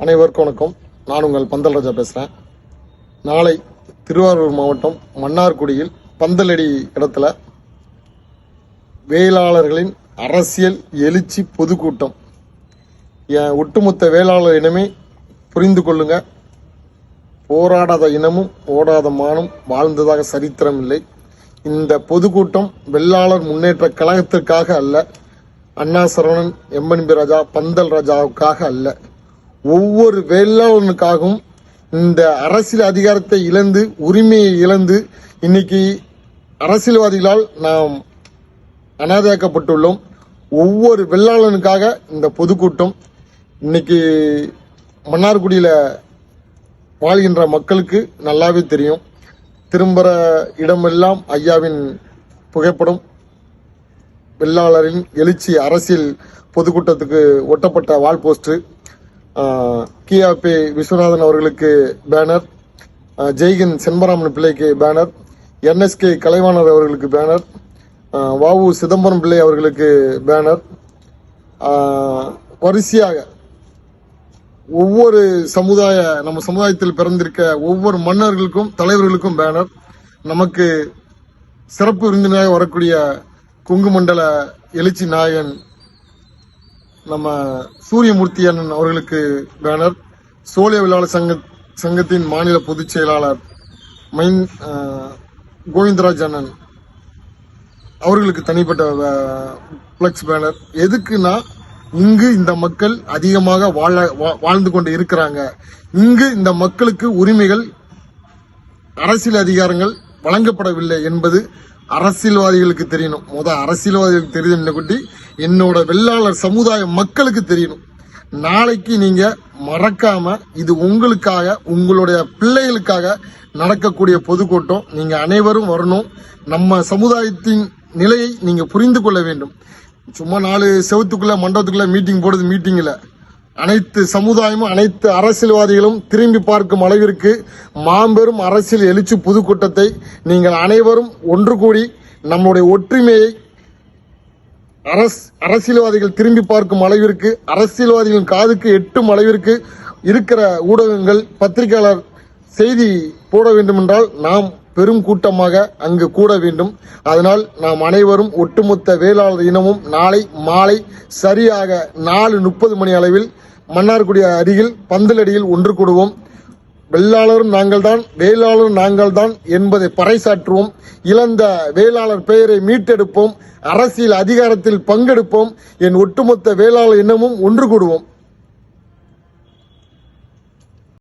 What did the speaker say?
அனைவருக்கும் வணக்கம். நான் உங்கள் பந்தல் ராஜா பேசுகிறேன் நாளை திருவாரூர் மாவட்டம் மன்னார்குடியில் பந்தலடி இடத்துல வேளாளர்களின் அரசியல் எழுச்சி பொதுக்கூட்டம். என் ஒட்டுமொத்த வேளாளர் இனமே புரிந்து கொள்ளுங்க. போராடாத இனமும் ஓடாத மானும் வாழ்ந்ததாக சரித்திரம் இல்லை. இந்த பொதுக்கூட்டம் வெள்ளாளர் முன்னேற்ற கழகத்திற்காக அல்ல அண்ணா சரவணன் எம்என்பி ராஜா பந்தல் ராஜாவுக்காக அல்ல. ஒவ்வொரு வேளாளனுக்காகவும் இந்த அரசியல் அதிகாரத்தை இழந்து உரிமையை இழந்து இன்னைக்கு அரசியல்வாதிகளால் நாம் அனாதையாக்கப்பட்டுள்ளோம். ஒவ்வொரு வெள்ளாளனுக்காக இந்த பொதுக்கூட்டம் இன்னைக்கு மன்னார்குடியில் வாழ்கின்ற மக்களுக்கு நல்லாவே தெரியும். திரும்புகிற இடமெல்லாம் ஐயாவின் புகைப்படம். வெள்ளாளரின் எழுச்சி அரசியல் பொதுக்கூட்டத்துக்கு ஒட்டப்பட்ட வால் போஸ்டர் கியாபி விஸ்வநாதன் அவர்களுக்கு பேனர் ஜெய்கன் ஜெய்கின் செண்பராமன் பிள்ளைக்கு பேனர் என்எஸ்கே கலைவாணர் அவர்களுக்கு பேனர் வாவு சிதம்பரம் பிள்ளை அவர்களுக்கு பேனர் வரிசையாக ஒவ்வொரு சமுதாய நம்ம சமுதாயத்தில் பிறந்திருக்க ஒவ்வொரு மன்னர்களுக்கும் தலைவர்களுக்கும் பேனர் நமக்கு சிறப்பு விருந்தினராக வரக்கூடிய குங்குமண்டல எழுச்சி நாயகன் நம்ம சூரியமூர்த்தி அண்ணன் அவர்களுக்கு பேனர். சோழிய விழாளர் சங்க சங்கத்தின் மாநில பொதுச் செயலாளர் மைன் கோவிந்தராஜ் அண்ணன். அவர்களுக்கு தனிப்பட்ட பிளக்ஸ் பேனர். எதுக்குன்னா இங்கு இந்த மக்கள் அதிகமாக வாழ வா- வாழ்ந்து கொண்டு இருக்கிறாங்க. இங்கு இந்த மக்களுக்கு உரிமைகள் அரசியல் அதிகாரங்கள் வழங்கப்படவில்லை என்பது அரசியல்வாதிகளுக்கு தெரியணும். முத அரசியல்வாதிகளுக்கு தெரியும் குட்டி? என்னோட வெள்ளாளர் சமுதாய மக்களுக்கு தெரியணும். நாளைக்கு நீங்க மறக்காம இது உங்களுக்காக உங்களுடைய பிள்ளைகளுக்காக நடக்கக்கூடிய பொதுக்கூட்டம். நீங்க அனைவரும் வரணும். நம்ம சமுதாயத்தின் நிலையை நீங்க புரிந்து கொள்ள வேண்டும். சும்மா நாலு செவத்துக்குள்ள மண்டபத்துக்குள்ள மீட்டிங் போடுறது மீட்டிங் இல்லை. அனைத்து சமுதாயமும் அனைத்து அரசியல்வாதிகளும் திரும்பி பார்க்கும் அளவிற்கு மாபெரும் அரசியல் எழுச்சி புதுக்கூட்டத்தை நீங்கள் அனைவரும் ஒன்று கூடி நம்முடைய ஒற்றுமையை அரஸ் அரசியல்வாதிகள் திரும்பி பார்க்கும் அளவிற்கு அரசியல்வாதிகளின் காதுக்கு எட்டும் அளவிற்கு இருக்கிற ஊடகங்கள் பத்திரிகையாளர் செய்தி போட வேண்டுமென்றால் நாம் பெரும் கூட்டமாக அங்கு கூட வேண்டும். அதனால் நாம் அனைவரும் ஒட்டுமொத்த வேளாளர் இனமும் நாளை மாலை சரியாக நாலு முப்பது மணி அளவில் மன்னார்குடி அருகில் பந்தலடியில் ஒன்று கூடுவோம். வெள்ளாளரும் நாங்கள்தான் வேளாளரும் நாங்கள்தான் என்பதை பறைசாற்றுவோம். இழந்த வேளாளர் பெயரை மீட்டெடுப்போம். அரசியல் அதிகாரத்தில் பங்கெடுப்போம். என் ஒட்டுமொத்த வேளாளர் இனமும் ஒன்று கூடுவோம்.